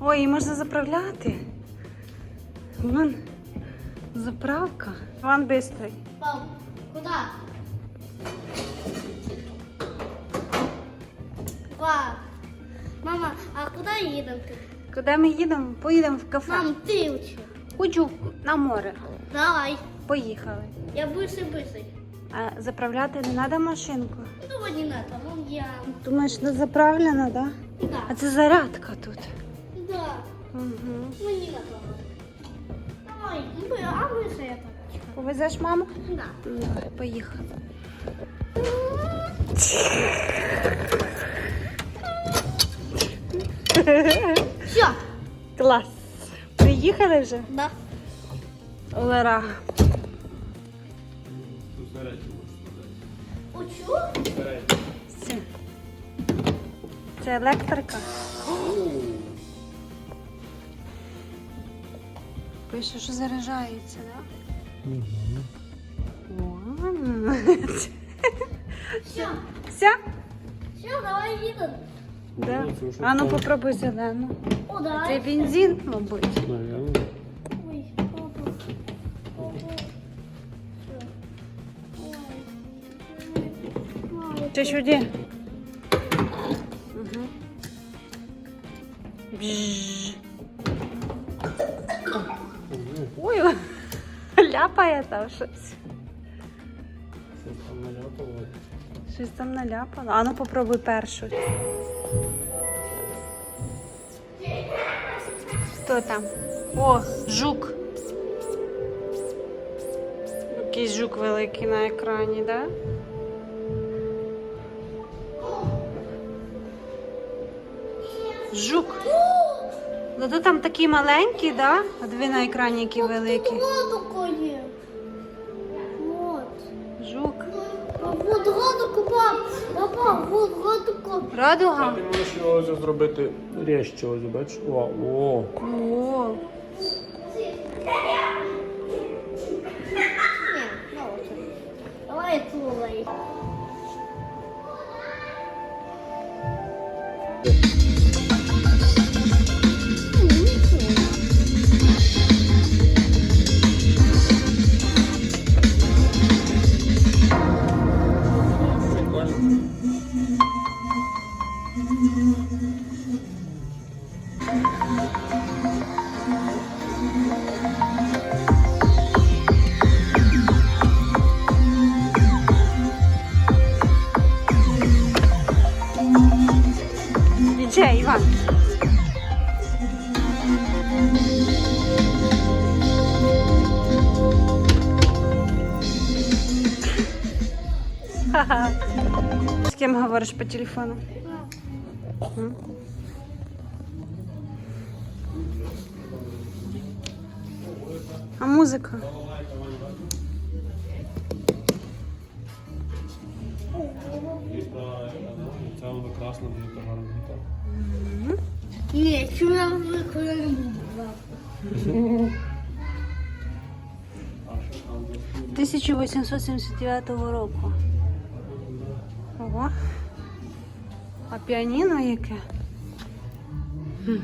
Ой, її можна заправляти. Вон заправка. Вон бистрий. Пап, куда? Пап, мама, а куда едем ты? Куди ми їдемо? Поїдемо в кафе. Мам, ты учи. Хочу на море. Давай. Поїхали. Я быстрый-быстрый. А заправляти не треба машинку. Ну, не надо, вон я. Думаєш, не заправлена, да? Да. А це зарядка тут. Да. Угу. Ну, не надо. Давай, мы, а мы с этого. Повезеш маму? Да. Давай, поїхали. Все. Клас. Приїхали вже? Да. Олера. Учу? Це, це електрика. Пише, що заряджається, так? Да? Все. Все? Все, давай едем. Да. Ну, А ну попробуй зелену. О, Це бензин, мабуть. Наверное. Ой, папа. Папа. Сюди? Угу. Ой, ляпає там щось. Що там наляпало? Щось там наляпало. А ну попробуй першу. Хто там? О, жук. Якийсь жук великий на екрані, так? Да? Жук. Зато там такі маленькі, да? А диви на екрані, які великі. Жук. Вот гадоку, пап. Папа, вот гадоку. Радуга? Ти можеш його ось зробити ріжче, ось бачиш? О, о. О, Давай тулай. З ким говориш по телефону? А музика? Це воно красно, дуже гарно літає. Ні, чому я виконую не буду. 1879 року. Ого. А піаніно яке? Хм.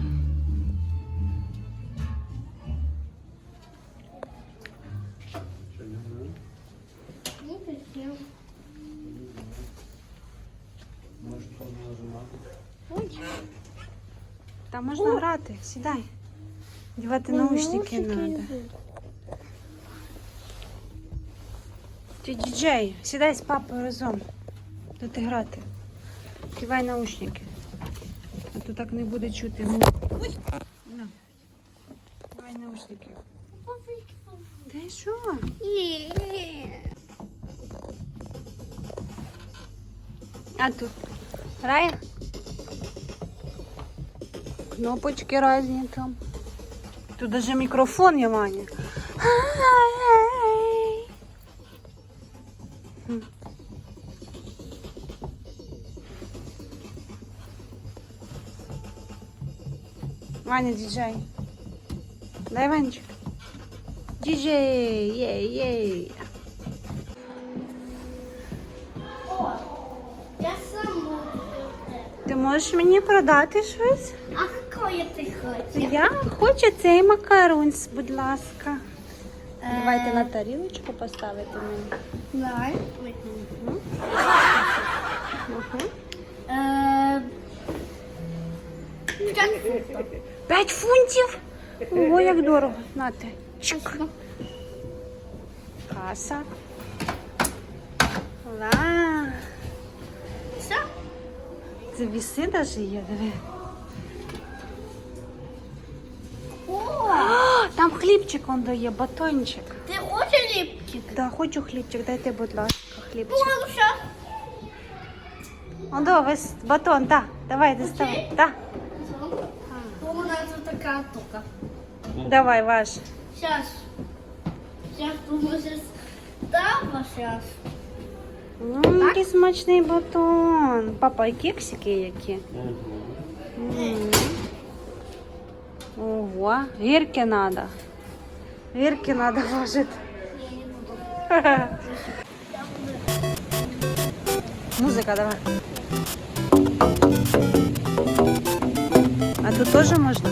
Ой. Там можна грати. Сідай. Дівати наушники треба. Ти діджей, сідай з папою разом. І грати. Кивай наушники. А то так не буде чути. Ой. На. Кивай наушники. Та що? А тут грає? Кнопочки різні там. Тут даже мікрофон є, Ваня. М. Ваня діджей. Дай Ванечка. Діджей, єй, єй. Ти можеш мені продати щось? А коє ти хочеш? Я хочу цей макарунс, будь ласка. Давайте на тарілочку поставити мені. Давай. Угу. Е, 5 фунтів. Ого, як дорого. Нате. Чик. Каса. Ла. Все? Це віси навіть є, диви. О, Там хлібчик он дає, батончик. Ти хочеш ліпчик? Да, хочу хлібчик, дайте, будь ласка, хлібчик. Бабуся, Он до, весь батон, да. Давай, доставай. Да. У нас вот такая штука. Давай, ваш. Сейчас. Сейчас поможешь. Да, сейчас. М, який смачний батон. Папа, і кексики які. М. Ого, гірки надо. Гірки надо ложити. Музика давай. А тут теж можна?